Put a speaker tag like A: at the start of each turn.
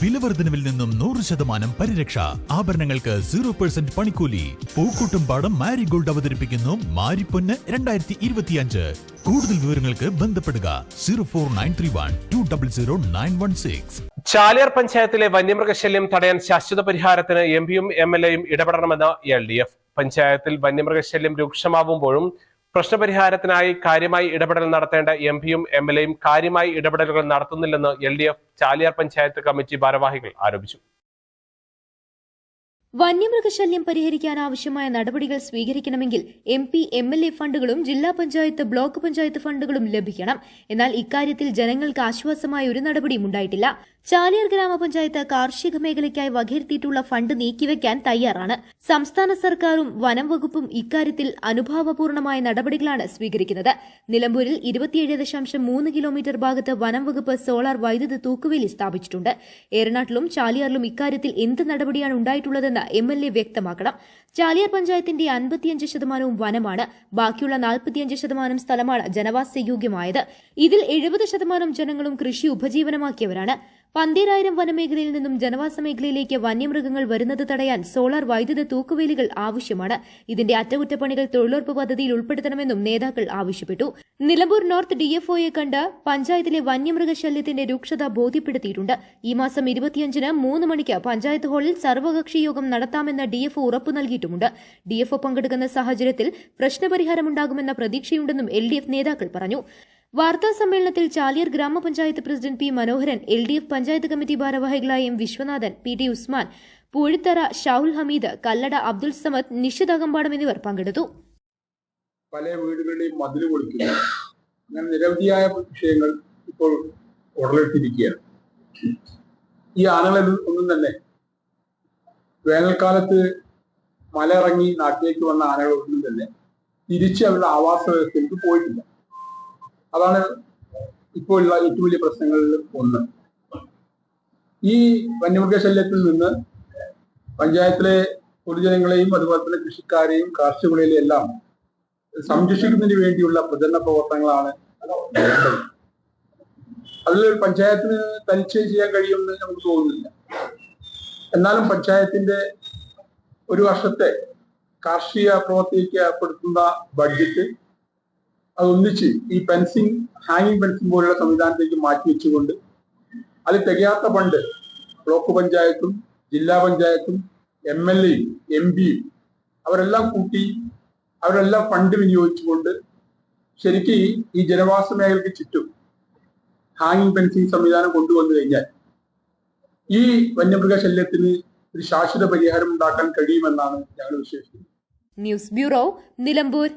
A: വിലവർദ്ധനവിൽ നിന്നും നൂറ് ശതമാനം പരിരക്ഷ. ആഭരണങ്ങൾക്ക് സീറോ പെർസെന്റ് പണിക്കൂലി. പൂക്കൂട്ടും പാടം മാരിഗോൾഡ് അവതരിപ്പിക്കുന്നു മാരിപ്പൊന്ന് രണ്ടായിരത്തി ഇരുപത്തിയഞ്ച് കൂടുതൽ വിവരങ്ങൾക്ക് ബന്ധപ്പെടുക zero four nine three one two double zero nine one six.
B: Chaliyar പഞ്ചായത്തിലെ വന്യമൃഗശല്യം തടയാൻ ശാശ്വത പരിഹാരത്തിന് എം പിയും എം എൽ എയും ഇടപെടണമെന്ന് എൽ ഡി എഫ്. പഞ്ചായത്തിൽ വന്യമൃഗശല്യം രൂക്ഷമാവുമ്പോഴും പ്രശ്നപരിഹാരത്തിനായി കാര്യമായി ഇടപെടൽ നടത്തേണ്ട എം പിയും എം എൽ എയും കാര്യമായി ഇടപെടലുകൾ നടത്തുന്നില്ലെന്ന് L D F Chaliyar panchayat committee ഭാരവാഹികൾ ആരോപിച്ചു.
C: വന്യമൃഗശല്യം പരിഹരിക്കാൻ ആവശ്യമായ നടപടികൾ സ്വീകരിക്കണമെങ്കിൽ M P M L A ഫണ്ടുകളും ജില്ലാ പഞ്ചായത്ത് ബ്ലോക്ക് പഞ്ചായത്ത് ഫണ്ടുകളും ലഭിക്കണം. എന്നാൽ ഇക്കാര്യത്തിൽ ജനങ്ങൾക്ക് ആശ്വാസമായ ഒരു നടപടിയും ഉണ്ടായിട്ടില്ല. ചാലിയാർ ഗ്രാമപഞ്ചായത്ത് കാർഷിക മേഖലയ്ക്കായി വകയിരുത്തിയിട്ടുള്ള ഫണ്ട് നീക്കിവെക്കാൻ തയ്യാറാണ്. സംസ്ഥാന സർക്കാരും വനം വകുപ്പും ഇക്കാര്യത്തിൽ അനുഭാവപൂർണമായ നടപടികളാണ് സ്വീകരിക്കുന്നത്. നിലമ്പൂരിൽ ഇരുപത്തിയേഴ് ദശാംശം മൂന്ന് കിലോമീറ്റർ ഭാഗത്ത് വനം വകുപ്പ് സോളാർ വൈദ്യുത തൂക്കുവേലി സ്ഥാപിച്ചിട്ടുണ്ട്. ഏറനാട്ടിലും ചാലിയാറിലും ഇക്കാര്യത്തിൽ എന്ത് നടപടിയാണ് ഉണ്ടായിട്ടുള്ളതെന്ന് എം എൽ എ വ്യക്തമാക്കണം. ചാലിയാർ പഞ്ചായത്തിന്റെ അൻപത്തിയഞ്ച് ശതമാനവും വനമാണ് ബാക്കിയുള്ള നാൽപ്പത്തിയഞ്ച് ശതമാനം സ്ഥലമാണ് ജനവാസയോഗ്യമായത്. ഇതിൽ എഴുപത് ശതമാനം ജനങ്ങളും കൃഷി ഉപജീവനമാക്കിയവരാണ്. പന്തീരായിരം വനമേഖലയിൽ നിന്നും ജനവാസ മേഖലയിലേക്ക് വന്യമൃഗങ്ങൾ വരുന്നത് തടയാൻ സോളാർ വൈദ്യുത തൂക്കുവേലികൾ ആവശ്യമാണ്. ഇതിന്റെ അറ്റകുറ്റപ്പണികൾ തൊഴിലുറപ്പ് പദ്ധതിയിൽ ഉൾപ്പെടുത്തണമെന്നും നേതാക്കൾ ആവശ്യപ്പെട്ടു. നിലമ്പൂർ നോർത്ത് ഡിഎഫ്ഒയെ കണ്ട് പഞ്ചായത്തിലെ വന്യമൃഗശല്യത്തിന്റെ രൂക്ഷത ബോധ്യപ്പെടുത്തിയിട്ടുണ്ട്. ഈ മാസം ഇരുപത്തിയഞ്ചിന് മൂന്ന് മണിക്ക് പഞ്ചായത്ത് ഹാളിൽ സർവകക്ഷി യോഗം നടത്താമെന്ന ഡിഎഫ്ഒ ഉറപ്പു നൽകിയിട്ടുമുണ്ട്. ഡിഎഫ്ഒ പങ്കെടുക്കുന്ന സാഹചര്യത്തിൽ പ്രശ്നപരിഹാരമുണ്ടാകുമെന്ന പ്രതീക്ഷയുണ്ടെന്നും എൽ നേതാക്കൾ പറഞ്ഞു. വാർത്താ സമ്മേളനത്തിൽ ചാലിയർ ഗ്രാമപഞ്ചായത്ത് president P Manoharan L D F panchayat committee ഭാരവാഹികളായ M Viswanathan P T Usman Poozhithara Shahul Hameed Kallada Abdul Samad Nishid Akampadam എന്നിവർ പങ്കെടുത്തു.
D: പല വീടുകളുടെയും മതിൽ പൊളിക്കുന്നു. അങ്ങനെ നിരവധിയായ വിഷയങ്ങൾ ഇപ്പോൾ ഉടലെടുത്തിരിക്കുകയാണ്. ഈ ആനകളിൽ ഒന്നും തന്നെ വേനൽക്കാലത്ത് മല ഇറങ്ങി നാട്ടിലേക്ക് വന്ന ആനകളൊന്നും തന്നെ തിരിച്ച് അവരുടെ ആവാസ വ്യവസ്ഥയിലേക്ക് പോയിട്ടില്ല. അതാണ് ഇപ്പോൾ ഉള്ള ഏറ്റവും വലിയ പ്രശ്നങ്ങളിൽ ഒന്ന്. ഈ വന്യമൃഗശല്യത്തിൽ നിന്ന് പഞ്ചായത്തിലെ പൊതുജനങ്ങളെയും അതുപോലെ തന്നെ കൃഷിക്കാരെയും കാർഷികളെയും എല്ലാം സംരക്ഷിക്കുന്നതിന് വേണ്ടിയുള്ള പ്രചരണ പ്രവർത്തനങ്ങളാണ് അതിലൊരു പഞ്ചായത്തിന് തനിച്ച് ചെയ്യാൻ കഴിയുമെന്ന് നമുക്ക് തോന്നുന്നില്ല. എന്നാലും പഞ്ചായത്തിന്റെ ഒരു വർഷത്തെ കാർഷിക പ്രവർത്തിക്ക് ഏർപ്പെടുത്തുന്ന ബഡ്ജറ്റ് അതൊന്നിച്ച് ഈ പെൻസിങ് ഹാങ്ങിങ് പെൻസിങ് പോലുള്ള സംവിധാനത്തേക്ക് മാറ്റി വെച്ചുകൊണ്ട് അത് തികയാത്ത ഫണ്ട് ബ്ലോക്ക് പഞ്ചായത്തും ജില്ലാ പഞ്ചായത്തും എം എൽ എയും എം പിയും അവരെല്ലാം കൂട്ടി അവരെല്ലാം ഫണ്ട് വിനിയോഗിച്ചുകൊണ്ട് ശരിക്കും ഈ ജനവാസ മേഖലയ്ക്ക് ചുറ്റും ഹാങ്ങിങ് പെൻസിങ് സംവിധാനം കൊണ്ടുവന്നു കഴിഞ്ഞാൽ ഈ വന്യമൃഗശല്യത്തിന് ഒരു ശാശ്വത പരിഹാരം ഉണ്ടാക്കാൻ കഴിയുമെന്നാണ് ഞങ്ങൾ വിശ്വസിക്കുന്നത്.
C: News bureau Nilambur.